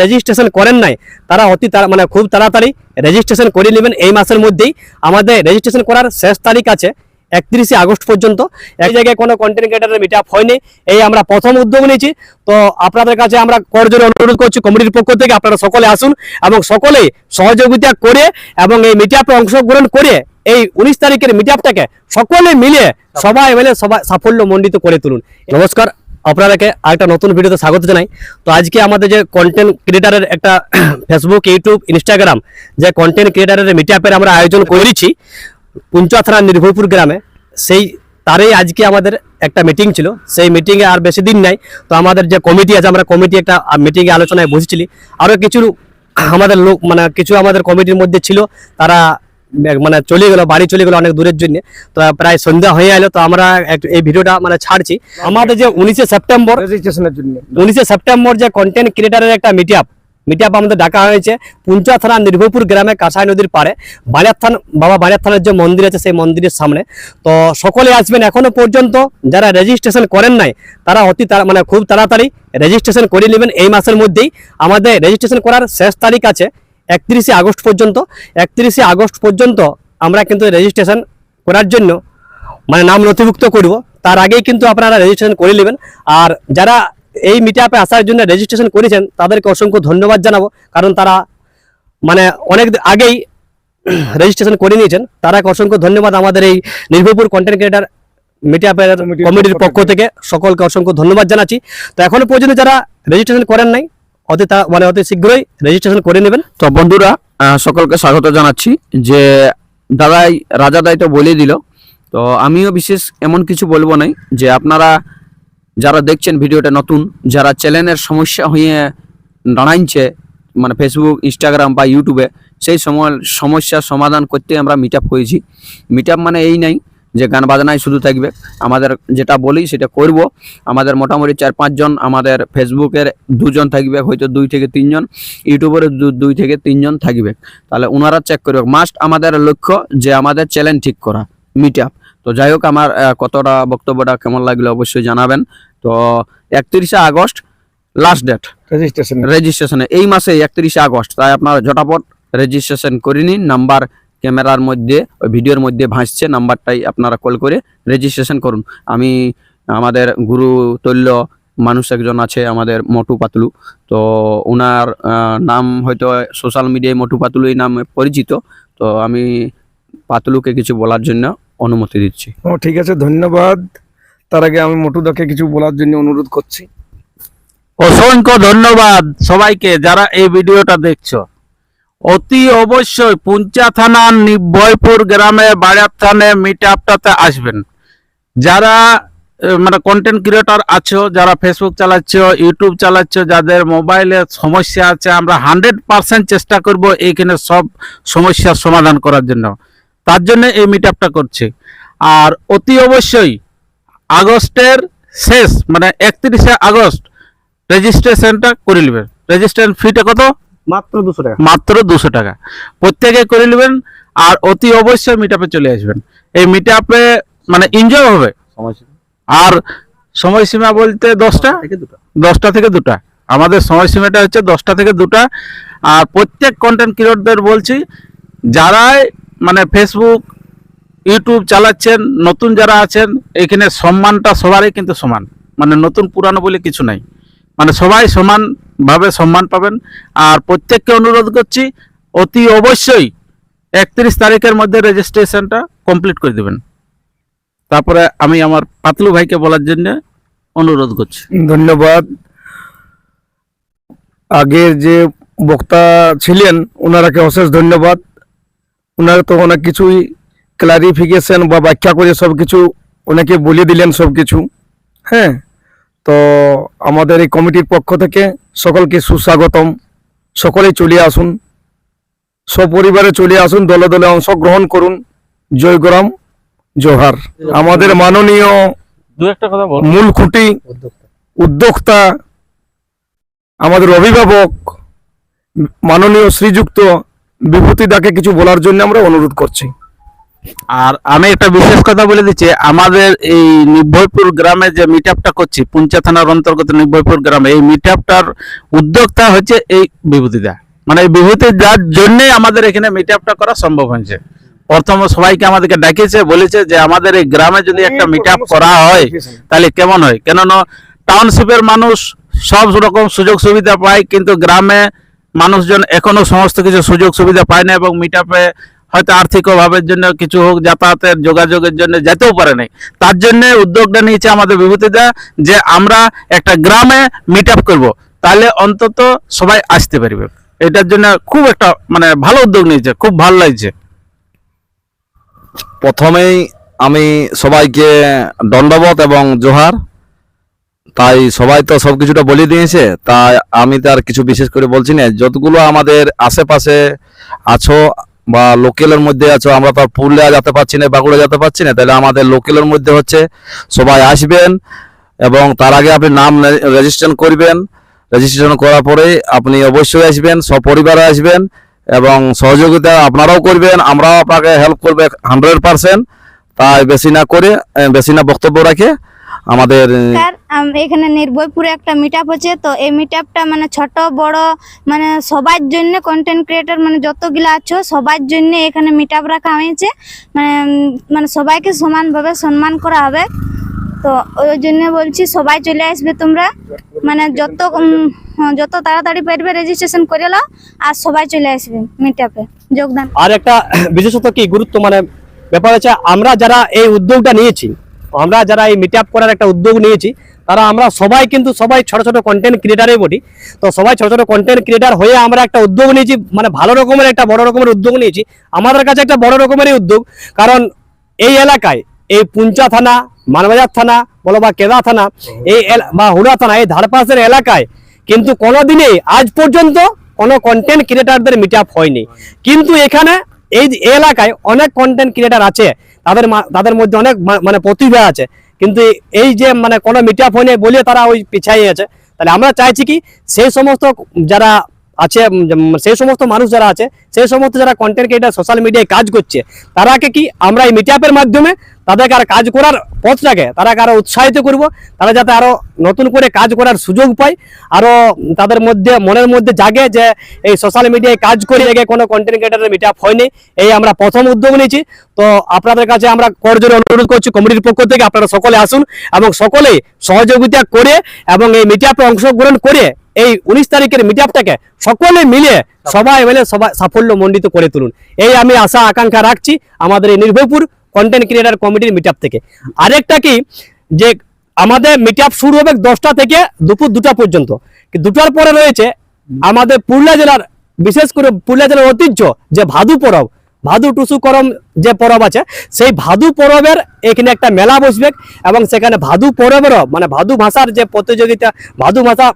Registration করেন নাই, তারা অতি মানে খুব তাড়াতাড়ি রেজিস্ট্রেশন করে নেবেন। এই মাসের মধ্যেই আমাদের রেজিস্ট্রেশন করার শেষ তারিখ আছে একত্রিশে আগস্ট পর্যন্ত। এক জায়গায় কোনো কন্টেন্ট ক্রিয়েটারের মিট আপ হয়নি, এই আমরা প্রথম উদ্যোগ নিয়েছি। তো আপনাদের কাছে আমরা করজোরে অনুরোধ করছি কমিটির পক্ষ থেকে আপনারা সকলে আসুন এবং সকলেই সহযোগিতা করে এবং এই মিট আপে অংশগ্রহণ করে এই উনিশ তারিখের মিট আপটাকে সকলে মিলে সবাই মিলে সবাই সাফল্য মণ্ডিত করে তুলুন। নমস্কার। আপনাদেরকে আরেকটা নতুন ভিডিওতে স্বাগত জানাই। তো আজকে আমাদের যে কন্টেন্ট ক্রিয়েটারের একটা ফেসবুক ইউটিউব ইনস্টাগ্রাম যে কন্টেন্ট ক্রিয়েটারের মিট আমরা আয়োজন করেছি পুঞ্চা থানা নির্ভয়পুর গ্রামে, সেই তারই আজকে আমাদের একটা মিটিং ছিল। সেই মিটিংয়ে আর বেশি দিন নাই। তো আমাদের যে কমিটি আছে, আমরা কমিটি একটা মিটিংয়ে আলোচনায় বসেছিলি। আরও কিছু আমাদের লোক মানে কিছু আমাদের কমিটির মধ্যে ছিল, তারা মানে চলে গেল বাড়ি চলে গেল অনেক দূরের জন্য। তো প্রায় সন্ধ্যা হয়ে এলো তো আমরা এই ভিডিওটা মানে ছাড়ছি। আমাদের যে উনিশে সেপ্টেম্বর রেজিস্ট্রেশনের জন্য। উনিশে সেপ্টেম্বর যে কন্টেন্ট ক্রিয়েটারের একটা মিট আপ মিট আপ আমাদের ডাকা হয়েছে। পুঞ্চা থানা নির্ভয়পুর গ্রামে কাঁসাই নদীর পাড়ে। বাড়িয়ার থান বাবা বাড়িয়ার থানার যে মন্দির আছে সেই মন্দিরের সামনে। তো সকলে আসবেন এখনও পর্যন্ত। যারা রেজিস্ট্রেশন করেন নাই তারা অতি তাড়া- মানে খুব তাড়াতাড়ি রেজিস্ট্রেশন করে নেবেন। এই মাসের মধ্যেই আমাদের রেজিস্ট্রেশন করার শেষ তারিখ আছে। একত্রিশে আগস্ট পর্যন্ত একত্রিশে আগস্ট পর্যন্ত আমরা কিন্তু রেজিস্ট্রেশন করার জন্য মানে নাম নথিভুক্ত করব। তার আগেই কিন্তু আপনারা রেজিস্ট্রেশন করে নেবেন। আর যারা এই মিট আপে আসার জন্য রেজিস্ট্রেশন করেছেন তাদেরকে অসংখ্য ধন্যবাদ জানাব। কারণ তারা মানে অনেক আগেই রেজিস্ট্রেশন করে নিয়েছেন। তারাকে অসংখ্য ধন্যবাদ আমাদের এই নির্ভরপুর কন্টেন্ট ক্রিয়েটার মিট কমিটির পক্ষ পক্ষ থেকে। সকলকে অসংখ্য ধন্যবাদ জানাচ্ছি। তো এখনও পর্যন্ত যারা রেজিস্ট্রেশন করেন নাই অতি তা- মানে অতি শীঘ্রই রেজিস্ট্রেশন করে নেবেন। তো বন্ধুরা সকলকে স্বাগত জানাচ্ছি। যে দাদাই রাজা দাই তো বলে দিল। তো আমিও বিশেষ এমন কিছু বলব নাই, যে আপনারা যারা দেখছেন ভিডিওটা নতুন, যারা চ্যানেলের সমস্যা হয়ে দাঁড়াইছে মানে ফেসবুক ইনস্টাগ্রাম বা ইউটিউবে সেই সময় সমস্যার সমাধান করতে আমরা মিট আপ করেছি। মিট মানে এই নাই যে গান বাজনাই শুধু থাকবে। আমাদের যেটা বলি সেটা করব। আমাদের মোটামুটি চার পাঁচজন আমাদের ফেসবুকের দুজন থাকবে হয়তো দুই থেকে তিনজন। ইউটিউবের দুই থেকে তিনজন থাকবে। তাহলে ওনারা চেক করবে মাস্ট আমাদের লক্ষ্য যে আমাদের চ্যালেঞ্জ ঠিক করা মিট আপ তো যাই হোক আমার কতটা বক্তব্যটা কেমন লাগল অবশ্যই জানাবেন। তো একত্রিশে আগস্ট লাস্ট ডেট রেজিস্ট্রেশন রেজিস্ট্রেশনে এই মাসে একত্রিশে আগস্ট। তাই আপনারা ঝটাপট রেজিস্ট্রেশন করে নিন। নাম্বার ক্যামেরার মধ্যে ওই ভিডিওর মধ্যে ভাসছে নাম্বারটাই আপনারা কল করে রেজিস্ট্রেশন করুন। আমি আমাদের গুরু তৈল্য মানুষ একজন আছে আমাদের মটু পাতলু। তো ওনার নাম হয়তো সোশ্যাল মিডিয়ায় মটু পাতলু এই নামে পরিচিত। তো আমি পাতলুকে কিছু বলার জন্য অনুমতি দিচ্ছি। ও ঠিক আছে ধন্যবাদ। তার আগে আমি মোটুদাকে কিছু বলার জন্য অনুরোধ করছি। অসংখ্য ধন্যবাদ সবাইকে যারা এই ভিডিওটা দেখছ। অতি অবশ্যই পুঞ্চা থানার নিবয়পুর গ্রামে বাড়িয়ার থানে মিট আপটাতে আসবেন। যারা মানে কন্টেন্ট ক্রিয়েটর আছো, যারা ফেসবুক চালাচ্ছ ইউটিউব চালাচ্ছ, যাদের মোবাইলে সমস্যা আছে, আমরা হান্ড্রেড পার্সেন্ট চেষ্টা করব এইখানে সব সমস্যার সমাধান করার জন্য। তার জন্য এই মিট আপটা করছি। আর অতি অবশ্যই আগস্টের শেষ মানে একত্রিশে আগস্ট রেজিস্ট্রেশনটা করে নেবেন রেজিস্ট্রেশন ফিটা কত? মাত্র দুশো টাকা। মাত্র দুশো টাকা। প্রত্যেকে করে নেবেন আর অতি অবশ্যই মিট চলে আসবেন। এই মিট মানে এনজয় হবে। আর সময়সীমা বলতে দশটা? দশটা থেকে দুটা। আমাদের সময়সীমাটা হচ্ছে দশটা থেকে দুটা। আর প্রত্যেক কন্টেন্ট ক্রিয়েটরদের বলছি যারাই মানে ফেসবুক ইউটিউব চালাচ্ছেন নতুন যারা আছেন এখানে সম্মানটা সবারই কিন্তু সমান। মানে নতুন পুরানো বলে কিছু নাই। মানে সবাই সমানভাবে সম্মান পাবেন। আর প্রত্যেককে অনুরোধ করছি, অতি অবশ্যই একত্রিশ তারিখের মধ্যে রেজিস্ট্রেশনটা কমপ্লিট করে দেবেন। তারপরে আমি আমার পাতলু ভাইকে বলার জন্য অনুরোধ করছি। ধন্যবাদ। আগের যে বক্তা ছিলেন ওনারাকে অশেষ ধন্যবাদ। ওনারা তো অনেক কিছুই ক্লারিফিকেশন বা ব্যাখ্যা করে সব কিছু ওনাকে বলে দিলেন সব কিছু হ্যাঁ তো আমাদের এই কমিটির পক্ষ থেকে সকলকে সুস্বাগতম। সকলেই চলে আসুন। সপরিবারে চলে আসুন দলে দলে অংশগ্রহণ করুন। জয়গ্রাম জোহার। আমাদের মাননীয় দু একটা কথা বল। মূল খুঁটি উদ্যোক্তা আমাদের অভিভাবক মাননীয় শ্রীযুক্ত বিভূতি দাকে কিছু বলার জন্য আমরা অনুরোধ করছি। আর আমি একটা বিশেষ কথা বলে দিচ্ছি আমাদের এই নির্ভয়পুর গ্রামে যে মিট আপটা করছি পুঞ্চা থানার অন্তর্গত নির্ভয়পুর গ্রামে এই মিট আপটার উদ্যোক্তা হচ্ছে এই বিভূতিদা। মানে এই বিভূতিদার জন্যই আমাদের এখানে মিট আপটা করা সম্ভব হয়েছে। প্রথম সবাইকে আমাদেরকে ডাকিয়েছে বলেছে যে আমাদের এই গ্রামে যদি একটা মিট আপ করা হয় তাহলে কেমন হয়? কেননা টাউনশিপের মানুষ সব রকম সুযোগ সুবিধা পায় কিন্তু গ্রামে মানুষজন এখনও সমস্ত কিছু সুযোগ সুবিধা পায় না এবং মিট আপে হয়তো আর্থিক অভাবের জন্য কিছু হোক, যাতায়াতের যোগাযোগের জন্য যেতেও পারে নাই। তার জন্য উদ্যোগটা নিয়েছে আমাদের বিভূতিদা যে আমরা একটা গ্রামে মিট আপ করব। তাহলে অন্তত সবাই আসতে পারবে। এটার জন্য খুব একটা মানে ভালো উদ্যোগ নিয়েছে, খুব ভালো লাগছে। প্রথমেই আমি সবাইকে দণ্ডবোধ এবং জোহার। তাই সবাই তো সব কিছুটা বলে দিয়েছে, তাই আমি তার কিছু বিশেষ করে বলছি না। যতগুলো আমাদের আশেপাশে আছো বা লোকেলের মধ্যে আছো, আমরা তো পুরুলিয়া যেতে পারছি না, বাঁকুড়া যেতে পারছি না, তাহলে আমাদের লোকেলের মধ্যে হচ্ছে সবাই আসবেন এবং তার আগে আপনি নাম রেজিস্ট্রেশন করবেন। রেজিস্ট্রেশন করার পরে আপনি অবশ্যই আসবেন, সপরিবারে আসবেন এবং সহযোগিতা আপনারাও করবেন, আমরাও আপনাকে হেল্প করবে হান্ড্রেড পার্সেন্ট তাই বেশি না করে বেশি না বক্তব্য রাখে। আমাদের এখানে নির্ভয়পুরে একটা মিট আপ হচ্ছে। তো এই মিট আপটা মানে ছোট বড় মানে সবার জন্য কন্টেন্ট ক্রিয়েটর মানে যতগুলো আছো সবার জন্য এখানে মিট আপ রাখা হয়েছে। মানে মানে সবাইকে সমানভাবে সম্মান করা হবে। তো ওই জন্য বলছি সবাই চলে আসবে তোমরা। মানে যত উম, হ্যাঁ, যত তাড়াতাড়ি পারবে রেজিস্ট্রেশন করে নাও আর সবাই চলে আসবে মিট আপে যোগদান। আর একটা বিশেষত কি গুরুত্ব মানে ব্যাপার হচ্ছে আমরা যারা এই উদ্যোগটা নিয়েছি আমরা যারা এই মিট করার একটা উদ্যোগ নিয়েছি, তারা আমরা সবাই কিন্তু সবাই ছোট ছোট কন্টেন্ট ক্রিয়েটারই বলি তো সবাই ছোট ছোট কন্টেন্ট ক্রিয়েটার হয়ে আমরা একটা উদ্যোগ নিয়েছি মানে ভালো রকমের একটা, বড় রকমের উদ্যোগ নিয়েছি। আমাদের কাছে একটা বড় রকমেরই উদ্যোগ, কারণ এই এলাকায় এই পুঞ্চা থানা, মানবাজার থানা, বলো বা কেদা থানা, এই বা হুড়া থানা, এই ধারপাশের এলাকায় কিন্তু কোনোদিনই আজ পর্যন্ত কোনো কন্টেন্ট ক্রিয়েটারদের মিট হয়নি। কিন্তু এখানে এই এলাকায় অনেক কন্টেন্ট ক্রিয়েটার আছে। তাদের তাদের মধ্যে অনেক মানে প্রতিভা আছে। কিন্তু এই যে মানে কোনো মিট ফোনে বলিয়ে বলে তারা ওই পিছাই আছে। তাহলে আমরা চাইছি কি সেই সমস্ত যারা আছে সেই সমস্ত মানুষ যারা আছে, সেই সমস্ত যারা কন্টেন্ট ক্রিয়েটার সোশ্যাল মিডিয়ায় কাজ করছে, তারাকে কি আমরা এই মিট মাধ্যমে তাদেরকে আর কাজ করার পথটাকে তারাকে আরও উৎসাহিত করব, তারা যাতে আরও নতুন করে কাজ করার সুযোগ পায়, আরও তাদের মধ্যে, মনের মধ্যে জাগে যে এই সোশ্যাল মিডিয়ায় কাজ করে আগে কোনো কন্টেন্ট ক্রিয়েটারের মিট আপ হয়নি, এই আমরা প্রথম উদ্যোগ নিয়েছি। তো আপনাদের কাছে আমরা করজোরে অনুরোধ করছি কমিটির পক্ষ থেকে আপনারা সকলে আসুন এবং সকলেই সহযোগিতা করে এবং এই মিট অংশগ্রহণ করে এই উনিশ তারিখের মিট আপটাকে সকলে মিলে সবাই মিলে সবাই সাফল্য মণ্ডিত করে তুলুন। এই আমি আশা, আকাঙ্ক্ষা রাখছি আমাদের এই নির্ভয়পুর কন্টেন্ট ক্রিয়েটার কমিটির মিট থেকে। আরেকটা কি? যে আমাদের মিট শুরু হবে দশটা থেকে দুপুর দুটা পর্যন্ত। দুটার পরে রয়েছে আমাদের পুরুলিয়া জেলার, বিশেষ করে পুরুলিয়া জেলার ঐতিহ্য যে ভাদু পরব। ভাদু টুসু করম যে পরব আছে, সেই ভাদু পরবের এখানে একটা মেলা বসবে এবং সেখানে ভাদু পরবেরও মানে ভাদু ভাষার যে প্রতিযোগিতা, ভাদু ভাষা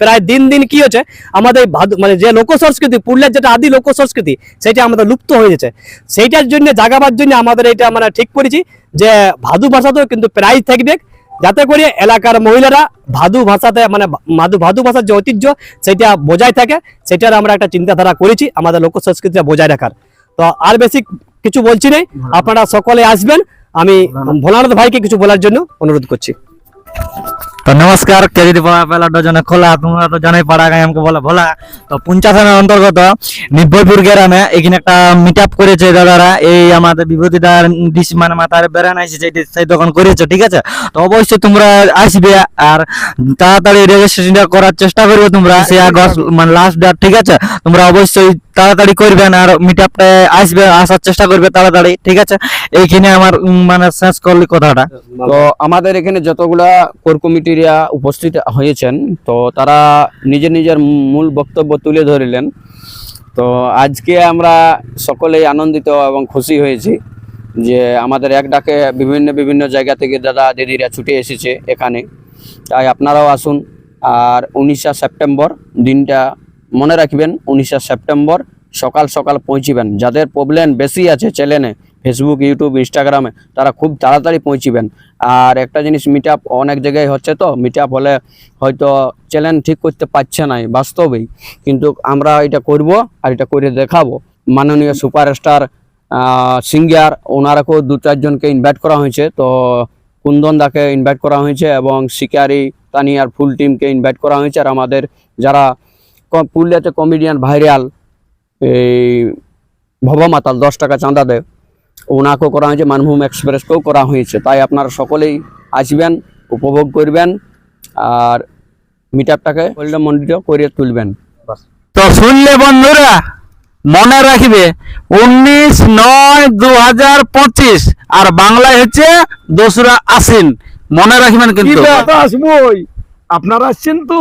প্রায় দিন দিন কি হচ্ছে, আমাদের ভাদু মানে যে লোক সংস্কৃতি, পুরুলিয়ার যেটা আদি লোক সংস্কৃতি, সেটা আমাদের লুপ্ত হয়ে যাচ্ছে। সেইটার জন্য, জাগাবার জন্য আমাদের এটা মানে ঠিক করেছি যে ভাদু ভাষাতেও কিন্তু প্রায় থাকবে। যাতে করে এলাকার মহিলারা ভাদু ভাষাতে মানে ভাদু ভাদু ভাষার যে ঐতিহ্য, সেটা বজায় থাকে, সেটার আমরা একটা চিন্তাধারা করেছি আমাদের লোক সংস্কৃতিটা বজায় রাখার। তো আর বেশি কিছু বলছি নেই আপনারা সকলে আসবেন। আমি ভোলানাথ ভাইকে কিছু বলার জন্য অনুরোধ করছি। তো নমস্কার কেজি পড়া পেলা ডজনে খোলা তোমরা তো জানাই পাড়া গায়ে আমাকে বলে ভোলা। তো পুঞ্চা থানার অন্তর্গত নিব্বইপুর গ্রামে এখানে একটা মিট আপ করেছে দাদারা। এই আমাদের বিভূতিদার ডিস মানে মাথার বেড়ান আসছে সেই সেই দোকান করেছে ঠিক আছে? তো অবশ্যই তোমরা আসবে আর তাড়াতাড়ি রেজিস্ট্রেশনটা করার চেষ্টা করবে তোমরা সে আগস্ট মানে লাস্ট ডেট ঠিক আছে? তোমরা অবশ্যই তাড়াতাড়ি করবেন আর মিট আপটা আসবে আসার চেষ্টা করবে তাড়াতাড়ি ঠিক আছে? এইখানে আমার মানে শেষ করলি কথাটা। তো আমাদের এখানে যতগুলা কোর কমিটিরা উপস্থিত হয়েছেন, তো তারা নিজের নিজের মূল বক্তব্য তুলে ধরিলেন। তো আজকে আমরা সকলেই আনন্দিত এবং খুশি হয়েছি যে আমাদের এক ডাকে বিভিন্ন বিভিন্ন জায়গা থেকে দাদা দিদিরা ছুটে এসেছে এখানে। তাই আপনারাও আসুন আর উনিশা সেপ্টেম্বর দিনটা মনে রাখবেন, উনিশা সেপ্টেম্বর সকাল সকাল পৌঁছিবেন। যাদের প্রবলেম বেশি আছে চ্যানেলে ফেসবুক ইউটিউব ইনস্টাগ্রামে তারা খুব তাড়াতাড়ি পৌঁছিবেন। আর একটা জিনিস মিট অনেক জায়গায় হচ্ছে তো মিট হলে হয়তো চ্যানেল ঠিক করতে পারছে না বাস্তবেই। কিন্তু আমরা এটা করব আর এটা করে দেখাবো। মাননীয় সুপারস্টার সিঙ্গার ওনারাকেও দু চারজনকে ইনভাইট করা হয়েছে। তো কুন্দন দাকে ইনভাইট করা হয়েছে এবং শিকারি তানিয়ার ফুল টিমকে ইনভাইট করা হয়েছে। আর আমাদের যারা পুরুলিয়াতে কমেডিয়ান ভাইরাল, এই ভব মাতাল দশ টাকা চাঁদা দেয় ওনাকেও করা হয়েছে মানভূম এক্সপ্রেসকেও করা হয়েছে। তাই আপনারা সকলেই আসবেন উপভোগ করবেন আর মিট আপটাকে মন্ডিত করে তুলবেন। তো শুনলে বন্ধুরা মনে রাখবে উনিশ নয় দু হাজার পঁচিশ আর বাংলায় হচ্ছে দোসরা আশ্বিন। মনে রাখবেন কিন্তু। আপনারা আসছেন তো?